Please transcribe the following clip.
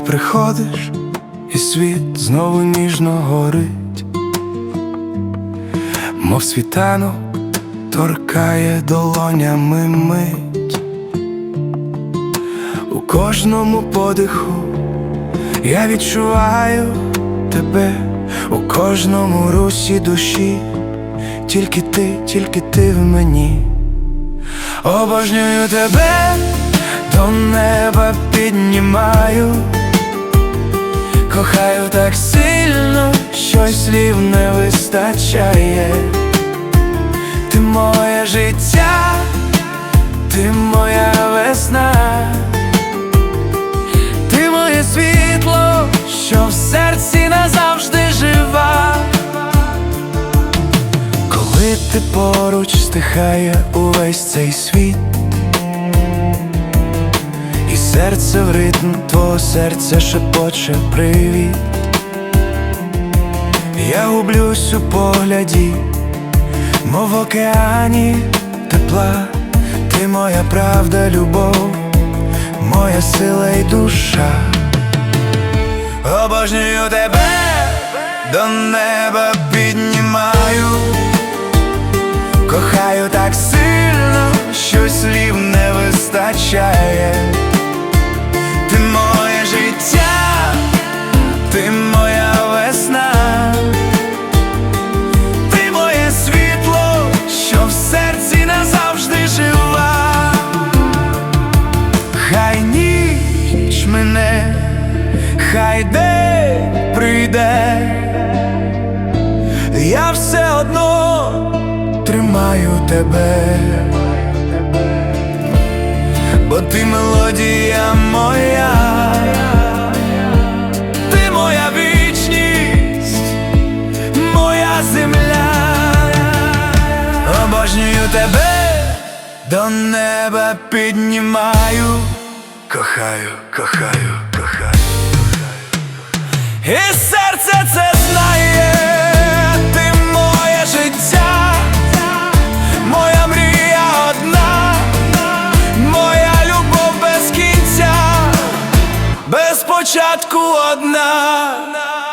приходиш, і світ знову ніжно горить, мов світанок торкає долонями мить. У кожному подиху я відчуваю тебе у кожному русі душі, тільки ти, тільки ти в мені. Обожнюю тебе, до неба піднімаю, кохаю так сильно, що й слів не вистачає. Ти моє життя, ти моя весна, ти моє світло, що в серці назавжди жива. Коли ти поруч стихає увесь цей світ, серце в ритм твого серця шепоче привіт. Я гублюсь у погляді, мов в океані тепла, ти моя правда, любов, моя сила й душа. Обожнюю тебе, до неба піднімаю. Кохаю так сильно, що слів не вистачає. Хай ніч мене, хай день прийде, я все одно тримаю тебе, бо ти мелодія моя, тебе, до неба піднімаю, кохаю, кохаю, кохаю, кохаю. І серце це знає, ти моє життя, моя мрія одна, моя любов без кінця, без початку одна.